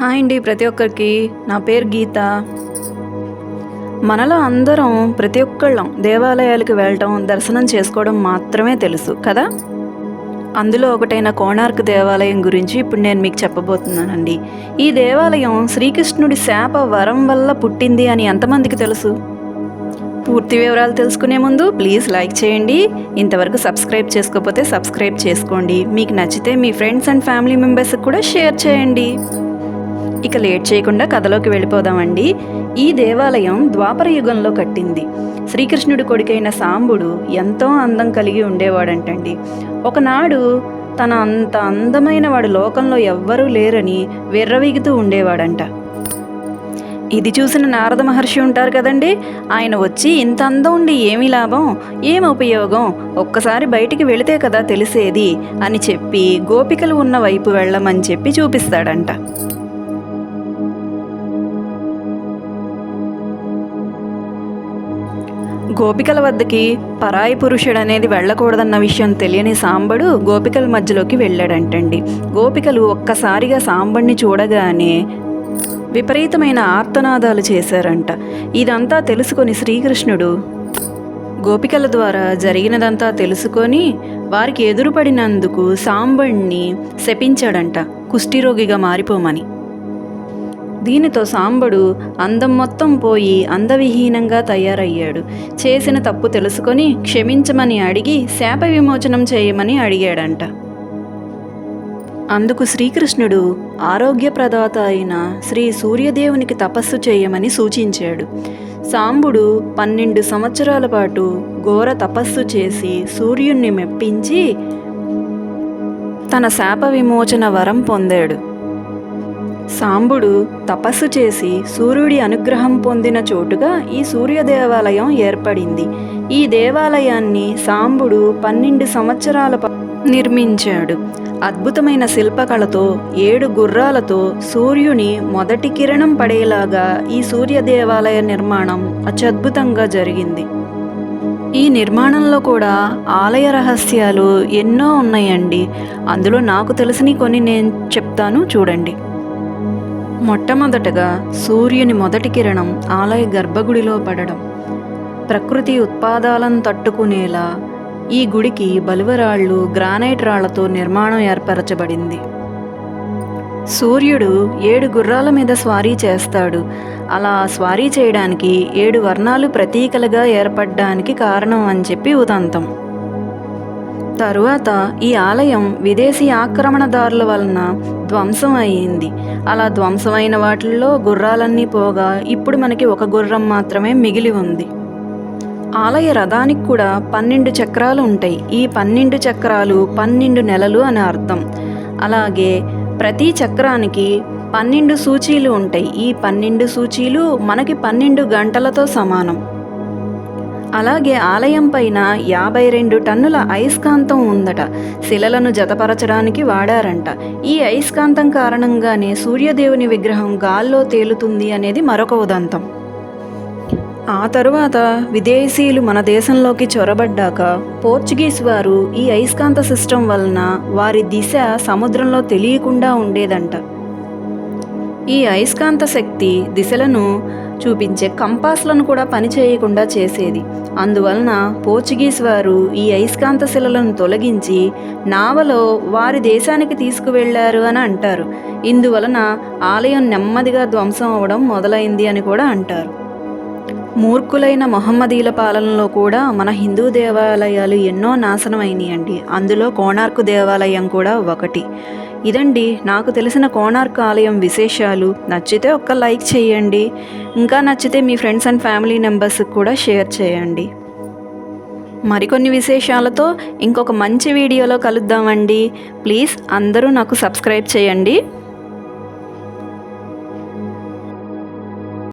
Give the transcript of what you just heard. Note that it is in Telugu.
హాయ్ అండి ప్రతి ఒక్కరికి. నా పేరు గీత. మనలో అందరం ప్రతి ఒక్కళ్ళం దేవాలయాలకు వెళ్ళటం దర్శనం చేసుకోవడం మాత్రమే తెలుసు కదా? అందులో ఒకటైన కోణార్క్ దేవాలయం గురించి ఇప్పుడు నేను మీకు చెప్పబోతున్నానండి. ఈ దేవాలయం శ్రీకృష్ణుడి శాప వరం వల్ల పుట్టింది అని ఎంతమందికి తెలుసు? పూర్తి వివరాలు తెలుసుకునే ముందు ప్లీజ్ లైక్ చేయండి. ఇంతవరకు సబ్స్క్రైబ్ చేసుకోకపోతే సబ్స్క్రైబ్ చేసుకోండి. మీకు నచ్చితే మీ ఫ్రెండ్స్ అండ్ ఫ్యామిలీ మెంబర్స్కి కూడా షేర్ చేయండి. ఇక లేట్ చేయకుండా కథలోకి వెళ్ళిపోదామండి. ఈ దేవాలయం ద్వాపర యుగంలో కట్టింది. శ్రీకృష్ణుడి కొడుకైన సాంబుడు ఎంతో అందం కలిగి ఉండేవాడంటండి. ఒకనాడు తన అంత అందమైన వాడు లోకంలో ఎవ్వరూ లేరని విర్రవీగుతూ ఉండేవాడంట. ఇది చూసిన నారద మహర్షి ఉంటారు కదండి. ఆయన వచ్చి ఇంత అందం ఉండి ఏమి లాభం? ఏం ఉపయోగం? ఒక్కసారి బయటికి వెళితే కదా తెలిసేది అని చెప్పి గోపికలు ఉన్న వైపు వెళ్ళమని చెప్పి చూపిస్తాడంట. గోపికల వద్దకి పరాయి పురుషుడు అనేది వెళ్ళకూడదన్న విషయం తెలియని సాంబడు గోపికల మధ్యలోకి వెళ్ళాడంటండి. గోపికలు ఒక్కసారిగా సాంబడిని చూడగానే విపరీతమైన ఆర్తనాదాలు చేశారంట. ఇదంతా తెలుసుకొని శ్రీకృష్ణుడు గోపికల ద్వారా జరిగినదంతా తెలుసుకొని వారికి ఎదురుపడినందుకు సాంబణ్ణి శపించాడంట కుష్ఠిరోగిగా మారిపోమని. దీనితో సాంబడు అందం మొత్తం పోయి అందవిహీనంగా తయారయ్యాడు. చేసిన తప్పు తెలుసుకొని క్షమించమని అడిగి శాప విమోచనం చేయమని అడిగాడంట. అందుకు శ్రీకృష్ణుడు ఆరోగ్యప్రదాత అయిన శ్రీ సూర్యదేవునికి తపస్సు చేయమని సూచించాడు. సాంబుడు పన్నెండు సంవత్సరాల పాటు ఘోర తపస్సు చేసి సూర్యుణ్ణి మెప్పించి తన శాప విమోచన వరం పొందాడు. సాంబుడు తపస్సు చేసి సూర్యుడి అనుగ్రహం పొందిన చోటుగా ఈ సూర్య దేవాలయం ఏర్పడింది. ఈ దేవాలయాన్ని సాంబుడు పన్నెండు సంవత్సరాల నిర్మించాడు. అద్భుతమైన శిల్పకళతో ఏడు గుర్రాలతో సూర్యుని మొదటి కిరణం పడేలాగా ఈ సూర్య దేవాలయ నిర్మాణం అత్యద్భుతంగా జరిగింది. ఈ నిర్మాణంలో కూడా ఆలయ రహస్యాలు ఎన్నో ఉన్నాయండి. అందులో నాకు తెలిసిన కొన్ని నేను చెప్తాను చూడండి. మొట్టమొదటగా సూర్యుని మొదటి కిరణం ఆలయ గర్భగుడిలో పడడం. ప్రకృతి ఉత్పాదాలను తట్టుకునేలా ఈ గుడికి బలువరాళ్ళు గ్రానైట్ రాళ్ళతో నిర్మాణం ఏర్పరచబడింది. సూర్యుడు ఏడు గుర్రాల మీద స్వారీ చేస్తాడు. అలా స్వారీ చేయడానికి ఏడు వర్ణాలు ప్రతీకలుగా ఏర్పడడానికి కారణం అని చెప్పి ఉదంతం. తరువాత ఈ ఆలయం విదేశీ ఆక్రమణదారుల వలన ధ్వంసం అయ్యింది. అలా ధ్వంసమైన వాటిల్లో గుర్రాలన్నీ పోగా ఇప్పుడు మనకి ఒక గుర్రం మాత్రమే మిగిలి ఉంది. ఆలయ రథానికి కూడా పన్నెండు చక్రాలు ఉంటాయి. ఈ పన్నెండు చక్రాలు పన్నెండు నెలలు అని అర్థం. అలాగే ప్రతి చక్రానికి పన్నెండు సూచీలు ఉంటాయి. ఈ పన్నెండు సూచీలు మనకి పన్నెండు గంటలతో సమానం. అలాగే ఆలయం పైన యాభై రెండు టన్నుల అయస్కాంతం ఉందట. శిలలను జతపరచడానికి వాడారంట. ఈ అయస్కాంతం కారణంగానే సూర్యదేవుని విగ్రహం గాల్లో తేలుతుంది అనేది మరొక ఉదంతం. ఆ తరువాత విదేశీయులు మన దేశంలోకి చొరబడ్డాక పోర్చుగీస్ వారు ఈ అయస్కాంత సిస్టమ్ వలన వారి దిశ సముద్రంలో తెలియకుండా ఉండేదంట. ఈ అయస్కాంత శక్తి దిశలను చూపించే కంపాస్లను కూడా పనిచేయకుండా చేసేది. అందువలన పోర్చుగీస్ వారు ఈ అయస్కాంత శిలలను తొలగించి నావలో వారి దేశానికి తీసుకువెళ్ళారు అని అంటారు. ఇందువలన ఆలయం నెమ్మదిగా ధ్వంసం అవడం మొదలైంది అని కూడా అంటారు. మూర్ఖులైన మొహమ్మదీల పాలనలో కూడా మన హిందూ దేవాలయాలు ఎన్నో నాశనం అయినాయండి అందులో కోణార్కు దేవాలయం కూడా ఒకటి. ఇదండి నాకు తెలిసిన కోణార్క్ ఆలయం విశేషాలు. నచ్చితే ఒక్క లైక్ చేయండి. ఇంకా నచ్చితే మీ ఫ్రెండ్స్ అండ్ ఫ్యామిలీ మెంబర్స్కి కూడా షేర్ చేయండి. మరికొన్ని విశేషాలతో ఇంకొక మంచి వీడియోలో కలుద్దామండి. ప్లీజ్ అందరూ నాకు సబ్స్క్రైబ్ చేయండి.